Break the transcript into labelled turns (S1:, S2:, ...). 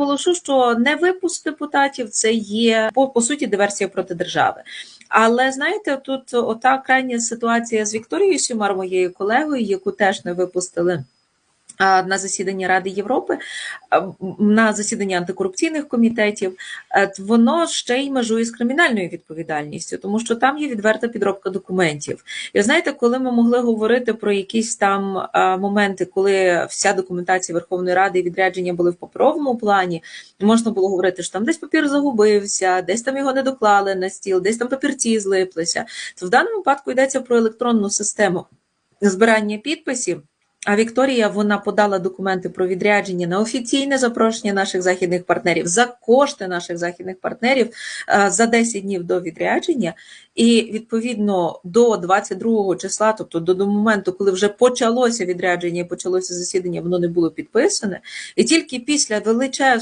S1: Наголошу, що не випуск депутатів це є по, по суті диверсія проти держави. Але знаєте, тут ота крайня ситуація з Вікторією Сюмар, моєю колегою, яку теж не випустили. На засіданні Ради Європи на засіданні антикорупційних комітетів е, воно ще й межує з кримінальною відповідальністю, тому що там є відверта підробка документів. І знаєте, коли ми могли говорити про якісь там моменти, коли вся документація Верховної Ради і відрядження були в паперовому плані, можна було говорити, що там десь папір загубився, десь там його не доклали на стіл, десь там папірці злиплися. То в даному випадку йдеться про електронну систему збирання підписів. А Вікторія вона подала документи про відрядження на офіційне запрошення наших західних партнерів за кошти наших західних партнерів е, за 10 днів до відрядження. І відповідно до 22 числа, тобто до, до моменту, коли вже почалося відрядження і почалося засідання, воно не було підписане. І тільки після величезного